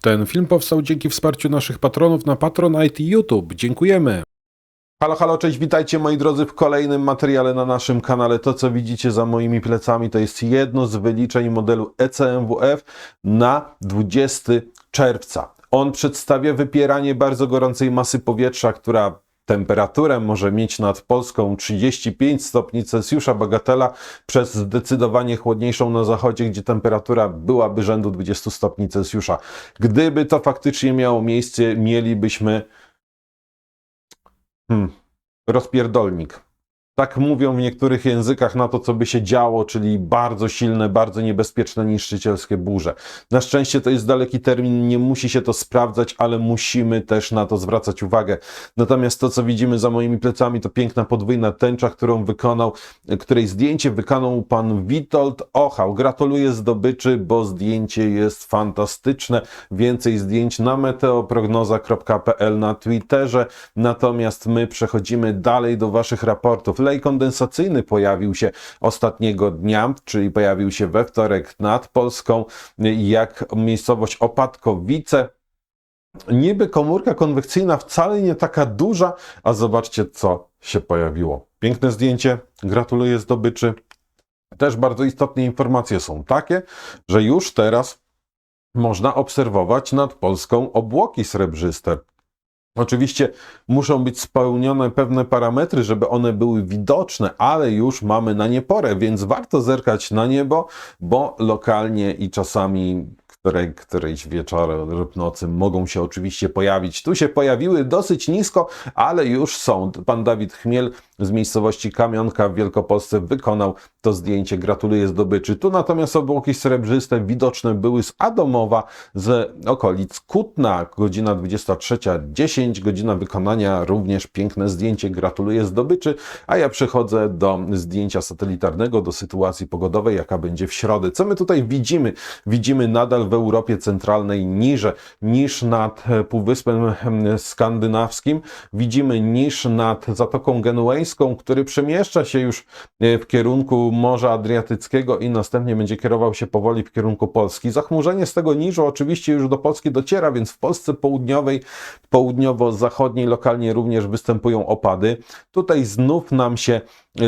Ten film powstał dzięki wsparciu naszych patronów na Patronite i YouTube. Dziękujemy. Halo, halo, cześć, witajcie moi drodzy w kolejnym materiale na naszym kanale. To, co widzicie za moimi plecami, to jest jedno z wyliczeń modelu ECMWF na 20 czerwca. On przedstawia wypieranie bardzo gorącej masy powietrza, która temperaturę może mieć nad Polską 35 stopni Celsjusza, bagatela, przez zdecydowanie chłodniejszą na zachodzie, gdzie temperatura byłaby rzędu 20 stopni Celsjusza. Gdyby to faktycznie miało miejsce, mielibyśmy hmm, rozpierdolnik. Tak mówią w niektórych językach na to, co by się działo, czyli bardzo silne, bardzo niebezpieczne, niszczycielskie burze. Na szczęście to jest daleki termin, nie musi się to sprawdzać, ale musimy też na to zwracać uwagę. Natomiast to, co widzimy za moimi plecami, to piękna podwójna tęcza, którą wykonał, której zdjęcie wykonał pan Witold Ochał. Gratuluję zdobyczy, bo zdjęcie jest fantastyczne. Więcej zdjęć na meteoprognoza.pl na Twitterze. Natomiast my przechodzimy dalej do waszych raportów. Lej kondensacyjny pojawił się ostatniego dnia, czyli pojawił się we wtorek nad Polską, jak miejscowość Opatkowice. Niby komórka konwekcyjna wcale nie taka duża, a zobaczcie, co się pojawiło. Piękne zdjęcie, gratuluję zdobyczy. Też bardzo istotne informacje są takie, że już teraz można obserwować nad Polską obłoki srebrzyste. Oczywiście muszą być spełnione pewne parametry, żeby one były widoczne, ale już mamy na nie porę, więc warto zerkać na niebo, bo lokalnie i czasami której, którejś wieczorem lub nocy mogą się oczywiście pojawić. Tu się pojawiły dosyć nisko, ale już są. Pan Dawid Chmiel z miejscowości Kamionka w Wielkopolsce wykonał to zdjęcie. Gratuluję zdobyczy. Tu natomiast obłoki srebrzyste widoczne były z Adomowa, z okolic Kutna. Godzina 23.10, godzina wykonania, również piękne zdjęcie. Gratuluję zdobyczy. A ja przechodzę do zdjęcia satelitarnego, do sytuacji pogodowej, jaka będzie w środę. Co my tutaj widzimy? Widzimy nadal w Europie Centralnej niże niż nad Półwyspem Skandynawskim. Widzimy niż nad Zatoką Genuejską, który przemieszcza się już w kierunku Morza Adriatyckiego i następnie będzie kierował się powoli w kierunku Polski. Zachmurzenie z tego niżu oczywiście już do Polski dociera, więc w Polsce południowej, południowo-zachodniej lokalnie również występują opady. Tutaj znów nam się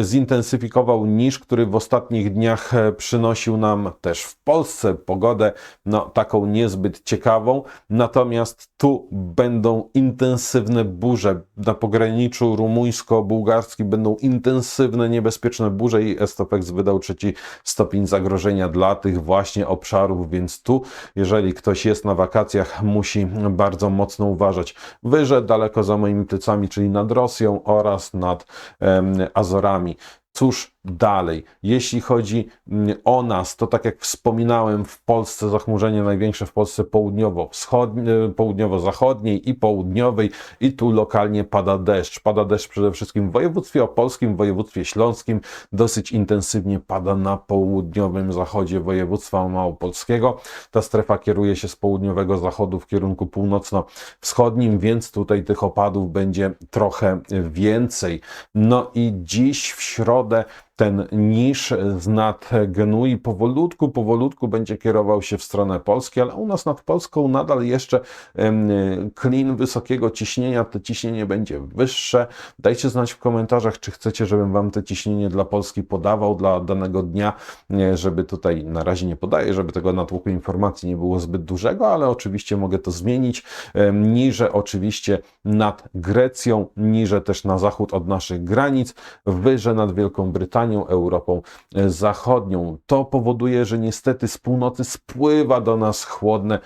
zintensyfikował niż, który w ostatnich dniach przynosił nam też w Polsce pogodę no, taką niezbyt ciekawą. Natomiast tu będą intensywne burze. Na pograniczu rumuńsko-bułgarskim będą intensywne, niebezpieczne burze i Estopex wydał trzeci stopień zagrożenia dla tych właśnie obszarów, więc tu, jeżeli ktoś jest na wakacjach, musi bardzo mocno uważać. Wyże, daleko za moimi plecami, czyli nad Rosją oraz nad em, Azorami. Cóż dalej? Jeśli chodzi o nas, to tak jak wspominałem, w Polsce zachmurzenie największe w Polsce południowo-zachodniej i południowej i tu lokalnie pada deszcz. Pada deszcz przede wszystkim w województwie opolskim, w województwie śląskim. Dosyć intensywnie pada na południowym zachodzie województwa małopolskiego. Ta strefa kieruje się z południowego zachodu w kierunku północno-wschodnim, więc tutaj tych opadów będzie trochę więcej. No i dziś w środę ten niż z nad Genui powolutku, powolutku będzie kierował się w stronę Polski, ale u nas nad Polską nadal jeszcze klin wysokiego ciśnienia, to ciśnienie będzie wyższe. Dajcie znać w komentarzach, czy chcecie, żebym Wam te ciśnienie dla Polski podawał dla danego dnia, żeby tutaj na razie nie podaję, żeby tego natłoku informacji nie było zbyt dużego, ale oczywiście mogę to zmienić. Niże oczywiście nad Grecją, niże też na zachód od naszych granic, wyże nad Wielką Brytanią, Europą Zachodnią. To powoduje, że niestety z północy spływa do nas chłodne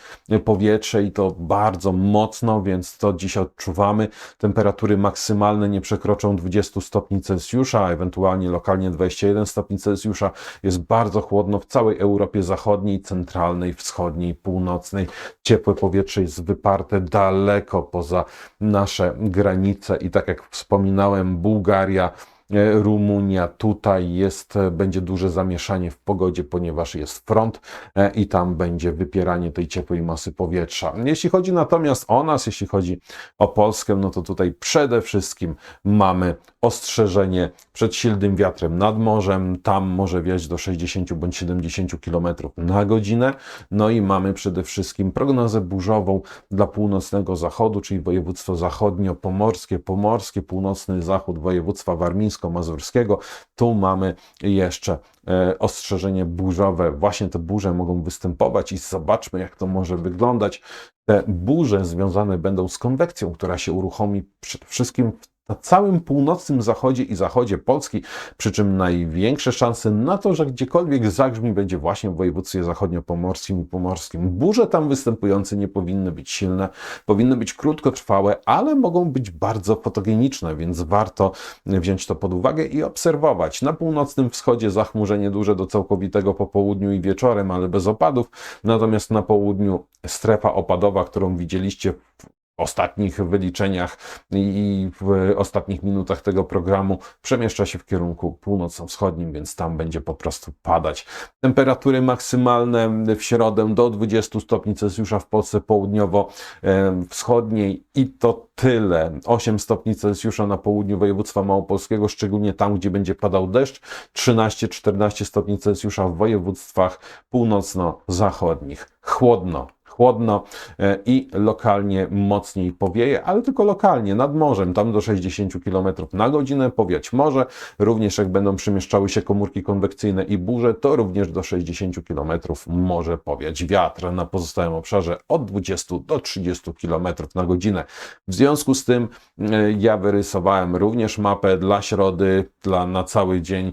powietrze i to bardzo mocno, więc to dziś odczuwamy. Temperatury maksymalne nie przekroczą 20 stopni Celsjusza, ewentualnie lokalnie 21 stopni Celsjusza. Jest bardzo chłodno w całej Europie Zachodniej, Centralnej, Wschodniej, Północnej. Ciepłe powietrze jest wyparte daleko poza nasze granice i tak jak wspominałem, Bułgaria, e, Rumunia. Tutaj jest, e, będzie duże zamieszanie w pogodzie, ponieważ jest front e, i tam będzie wypieranie tej ciepłej masy powietrza. Jeśli chodzi natomiast o nas, jeśli chodzi o Polskę, no to tutaj przede wszystkim mamy ostrzeżenie przed silnym wiatrem nad morzem. Tam może wiać do 60 bądź 70 km na godzinę. No i mamy przede wszystkim prognozę burzową dla północnego zachodu, czyli województwo zachodnio-pomorskie, pomorskie, północny zachód województwa warmińsko-mazurskiego. Tu mamy jeszcze e, ostrzeżenie burzowe. Właśnie te burze mogą występować i zobaczmy, jak to może wyglądać. Te burze związane będą z konwekcją, która się uruchomi przede wszystkim w na całym północnym zachodzie i zachodzie Polski, przy czym największe szanse na to, że gdziekolwiek zagrzmi będzie właśnie w województwie zachodniopomorskim i pomorskim. Burze tam występujące nie powinny być silne, powinny być krótkotrwałe, ale mogą być bardzo fotogeniczne, więc warto wziąć to pod uwagę i obserwować. Na północnym wschodzie zachmurzenie duże do całkowitego po południu i wieczorem, ale bez opadów, natomiast na południu strefa opadowa, którą widzieliście w ostatnich wyliczeniach i w ostatnich minutach tego programu przemieszcza się w kierunku północno-wschodnim, więc tam będzie po prostu padać. Temperatury maksymalne w środę do 20 stopni Celsjusza w Polsce południowo-wschodniej i to tyle. 8 stopni Celsjusza na południu województwa małopolskiego, szczególnie tam, gdzie będzie padał deszcz. 13-14 stopni Celsjusza w województwach północno-zachodnich. Chłodno, chłodno e, i lokalnie mocniej powieje, ale tylko lokalnie, nad morzem, tam do 60 km na godzinę powiać może. Również jak będą przemieszczały się komórki konwekcyjne i burze, to również do 60 km może powiać wiatr. Na pozostałym obszarze od 20 do 30 km na godzinę. W związku z tym e, ja wyrysowałem również mapę dla środy, dla, na cały dzień.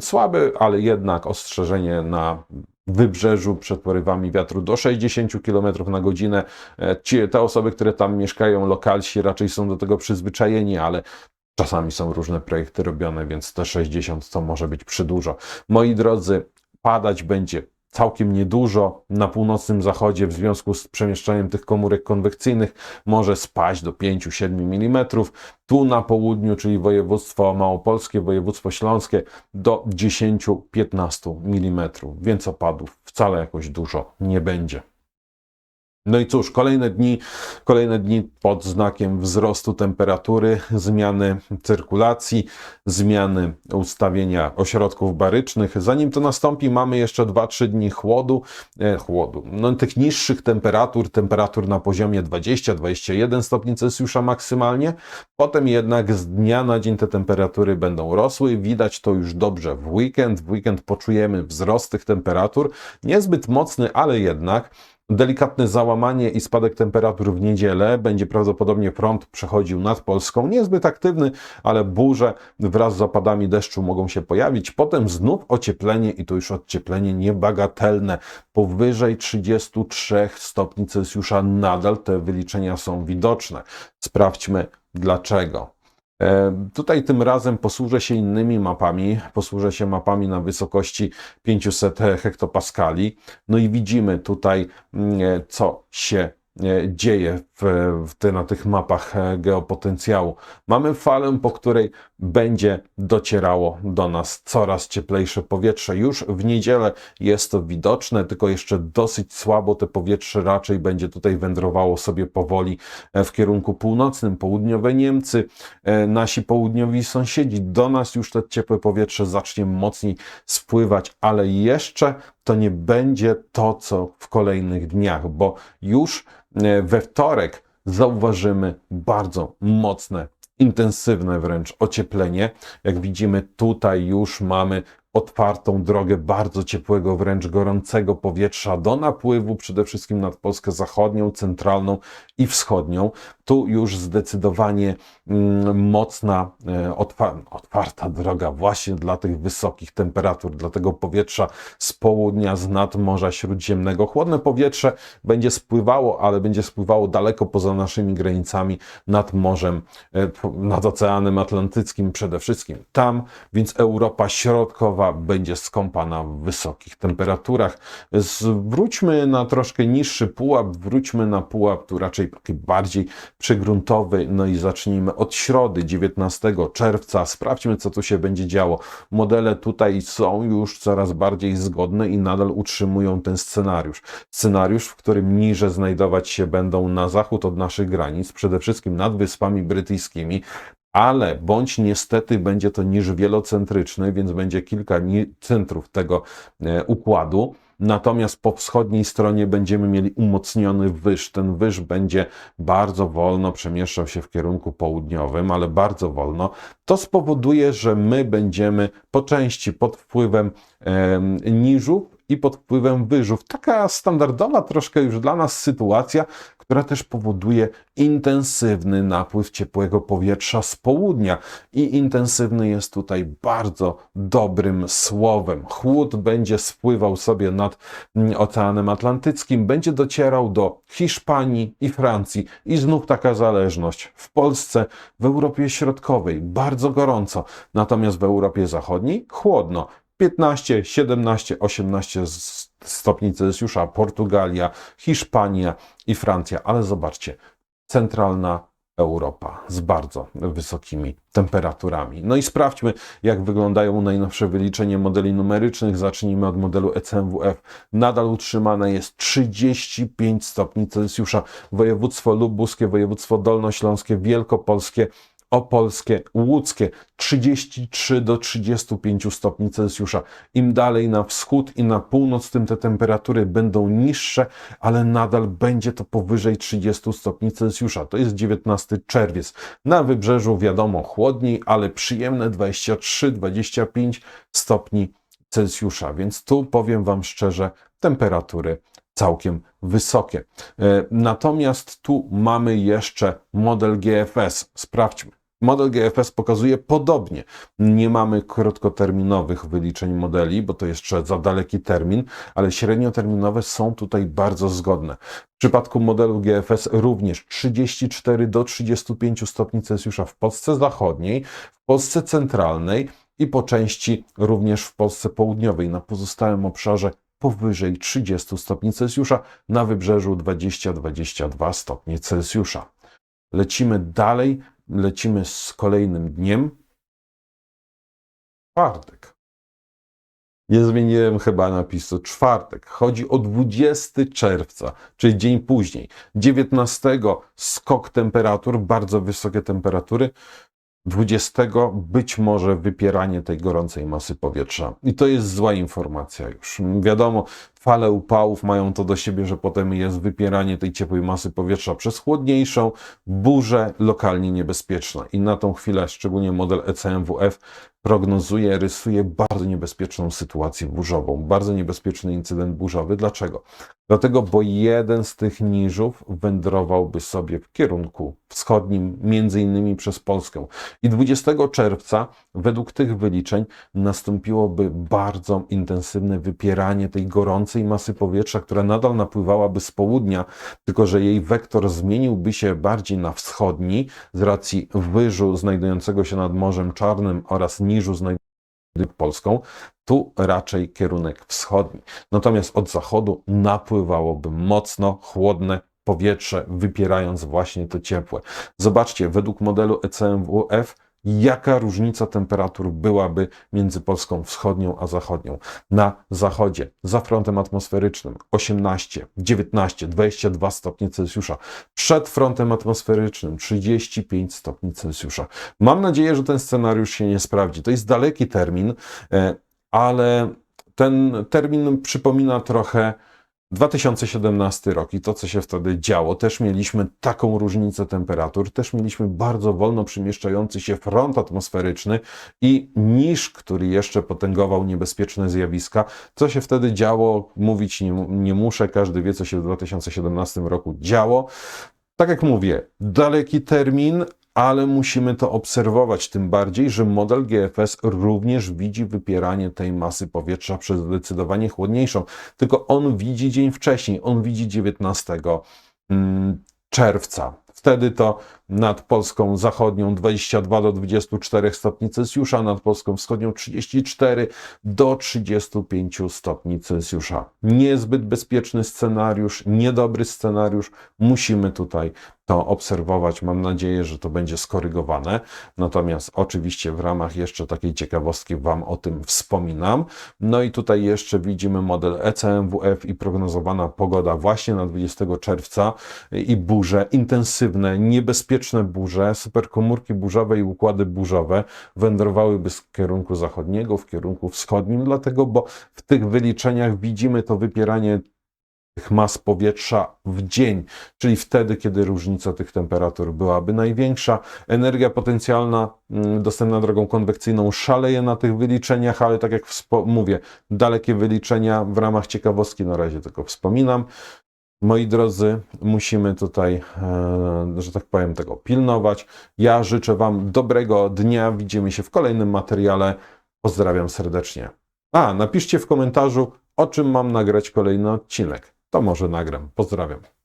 Słaby, ale jednak ostrzeżenie na wybrzeżu przed porywami wiatru do 60 km na godzinę. E, ci, te osoby, które tam mieszkają, lokalsi raczej są do tego przyzwyczajeni, ale czasami są różne projekty robione, więc te 60 to może być przydużo. Moi drodzy, padać będzie całkiem niedużo. Na północnym zachodzie w związku z przemieszczaniem tych komórek konwekcyjnych może spaść do 5-7 mm. Tu na południu, czyli województwo małopolskie, województwo śląskie do 10-15 mm. Więc opadów wcale jakoś dużo nie będzie. No i cóż, kolejne dni, kolejne dni pod znakiem wzrostu temperatury, zmiany cyrkulacji, zmiany ustawienia ośrodków barycznych. Zanim to nastąpi, mamy jeszcze 2-3 dni chłodu, e, chłodu, no tych niższych temperatur, temperatur na poziomie 20-21 stopni Celsjusza maksymalnie. Potem jednak z dnia na dzień te temperatury będą rosły. Widać to już dobrze w weekend. W weekend poczujemy wzrost tych temperatur, niezbyt mocny, ale jednak. Delikatne załamanie i spadek temperatur w niedzielę. Będzie prawdopodobnie front przechodził nad Polską. Niezbyt aktywny, ale burze wraz z opadami deszczu mogą się pojawić. Potem znów ocieplenie i to już ocieplenie niebagatelne. Powyżej 33 stopni Celsjusza nadal te wyliczenia są widoczne. Sprawdźmy dlaczego. E, tutaj tym razem posłużę się innymi mapami, posłużę się mapami na wysokości 500 hektopaskali. No i widzimy tutaj, mm, e, co się E, dzieje w, w te, na tych mapach e, geopotencjału. Mamy falę, po której będzie docierało do nas coraz cieplejsze powietrze. Już w niedzielę jest to widoczne, tylko jeszcze dosyć słabo te powietrze raczej będzie tutaj wędrowało sobie powoli e, w kierunku północnym. Południowe Niemcy, nasi południowi sąsiedzi, do nas już te ciepłe powietrze zacznie mocniej spływać, ale jeszcze to nie będzie to, co w kolejnych dniach, bo już e, we wtorek zauważymy bardzo mocne, intensywne wręcz ocieplenie. Jak widzimy, tutaj już mamy otwartą drogę bardzo ciepłego, wręcz gorącego powietrza do napływu, przede wszystkim nad Polskę zachodnią, centralną i wschodnią. Tu już zdecydowanie mm, mocna, e, otwarta droga właśnie dla tych wysokich temperatur, dla tego powietrza z południa, z nad Morza Śródziemnego. Chłodne powietrze będzie spływało, ale będzie spływało daleko poza naszymi granicami, nad morzem, e, nad Oceanem Atlantyckim przede wszystkim. Tam, więc Europa Środkowa, Będzie skąpana w wysokich temperaturach. Zwróćmy na troszkę niższy pułap, wróćmy na pułap tu raczej taki bardziej przygruntowy, no i zacznijmy od środy 19 czerwca. Sprawdźmy, co tu się będzie działo. Modele tutaj są już coraz bardziej zgodne i nadal utrzymują ten scenariusz. Scenariusz, w którym niże znajdować się będą na zachód od naszych granic, przede wszystkim nad Wyspami Brytyjskimi, ale bądź niestety będzie to niż wielocentryczny, więc będzie kilka centrów tego e, układu. Natomiast po wschodniej stronie będziemy mieli umocniony wyż. Ten wyż będzie bardzo wolno przemieszczał się w kierunku południowym, ale bardzo wolno. To spowoduje, że my będziemy po części pod wpływem e, i pod wpływem wyżów. Taka standardowa troszkę już dla nas sytuacja, która też powoduje intensywny napływ ciepłego powietrza z południa. I intensywny jest tutaj bardzo dobrym słowem. Chłód będzie spływał sobie nad mm, Oceanem Atlantyckim, będzie docierał do Hiszpanii i Francji. I znów taka zależność. W Polsce, w Europie Środkowej bardzo gorąco, natomiast w Europie Zachodniej chłodno. 15, 17, 18 stopni Celsjusza, Portugalia, Hiszpania i Francja, ale zobaczcie, centralna Europa z bardzo wysokimi temperaturami. No i sprawdźmy, jak wyglądają najnowsze wyliczenia modeli numerycznych. Zacznijmy od modelu ECMWF. Nadal utrzymane jest 35 stopni Celsjusza. Województwo lubuskie, województwo dolnośląskie, wielkopolskie opolskie, łódzkie 33 do 35 stopni Celsjusza. Im dalej na wschód i na północ, tym te temperatury będą niższe, ale nadal będzie to powyżej 30 stopni Celsjusza. To jest 19 czerwiec. Na wybrzeżu wiadomo chłodniej, ale przyjemne 23-25 stopni Celsjusza. Więc tu powiem Wam szczerze, temperatury całkiem wysokie. E, natomiast tu mamy jeszcze model GFS. Sprawdźmy. Model GFS pokazuje podobnie. Nie mamy krótkoterminowych wyliczeń modeli, bo to jeszcze za daleki termin, ale średnioterminowe są tutaj bardzo zgodne. W przypadku modelu GFS również 34 do 35 stopni Celsjusza w Polsce Zachodniej, w Polsce Centralnej i po części również w Polsce Południowej. Na pozostałym obszarze powyżej 30 stopni Celsjusza, na wybrzeżu 20-22 stopnie Celsjusza. Lecimy dalej, lecimy z kolejnym dniem. Czwartek. Nie zmieniłem chyba napisu. Czwartek. Chodzi o 20 czerwca, czyli dzień później. 19 skok temperatur, bardzo wysokie temperatury. 20 być może wypieranie tej gorącej masy powietrza. I to jest zła informacja już. Wiadomo, fale upałów mają to do siebie, że potem jest wypieranie tej ciepłej masy powietrza przez chłodniejszą, burze lokalnie niebezpieczna. I na tą chwilę, szczególnie model ECMWF, prognozuje, rysuje bardzo niebezpieczną sytuację burzową, bardzo niebezpieczny incydent burzowy. Dlaczego? Dlatego, bo jeden z tych niżów wędrowałby sobie w kierunku wschodnim, między innymi przez Polskę. I 20 czerwca, według tych wyliczeń, nastąpiłoby bardzo intensywne wypieranie tej gorącej masy powietrza, która nadal napływałaby z południa, tylko że jej wektor zmieniłby się bardziej na wschodni z racji wyżu znajdującego się nad Morzem Czarnym oraz niżu znajdującego Polską, tu raczej kierunek wschodni. Natomiast od zachodu napływałoby mocno chłodne powietrze, wypierając właśnie to ciepłe. Zobaczcie, według modelu ECMWF, jaka różnica temperatur byłaby między Polską wschodnią a zachodnią. Na zachodzie, za frontem atmosferycznym 18, 19, 22 stopnie Celsjusza. Przed frontem atmosferycznym 35 stopni Celsjusza. Mam nadzieję, że ten scenariusz się nie sprawdzi. To jest daleki termin, e, ale ten termin przypomina trochę 2017 rok i to, co się wtedy działo, też mieliśmy taką różnicę temperatur, też mieliśmy bardzo wolno przemieszczający się front atmosferyczny i niż, który jeszcze potęgował niebezpieczne zjawiska. Co się wtedy działo, mówić nie, nie muszę, każdy wie, co się w 2017 roku działo. Tak jak mówię, daleki termin, ale musimy to obserwować, tym bardziej, że model GFS również widzi wypieranie tej masy powietrza przez zdecydowanie chłodniejszą, tylko on widzi dzień wcześniej, on widzi 19 mm, czerwca. Wtedy to nad Polską Zachodnią 22 do 24 stopni Celsjusza, nad Polską Wschodnią 34 do 35 stopni Celsjusza. Niezbyt bezpieczny scenariusz, niedobry scenariusz. Musimy tutaj to obserwować. Mam nadzieję, że to będzie skorygowane. Natomiast oczywiście w ramach jeszcze takiej ciekawostki Wam o tym wspominam. No i tutaj jeszcze widzimy model ECMWF i prognozowana pogoda właśnie na 20 czerwca i burze, intensywne, niebezpieczne burze, superkomórki burzowe i układy burzowe wędrowałyby z kierunku zachodniego w kierunku wschodnim, dlatego, bo w tych wyliczeniach widzimy to wypieranie tych mas powietrza w dzień, czyli wtedy, kiedy różnica tych temperatur byłaby największa. Energia potencjalna mm, dostępna drogą konwekcyjną szaleje na tych wyliczeniach, ale tak jak mówię, dalekie wyliczenia w ramach ciekawostki na razie tylko wspominam. Moi drodzy, musimy tutaj, e, że tak powiem, tego pilnować. Ja życzę Wam dobrego dnia. Widzimy się w kolejnym materiale. Pozdrawiam serdecznie. A, napiszcie w komentarzu, o czym mam nagrać kolejny odcinek. To może nagram. Pozdrawiam.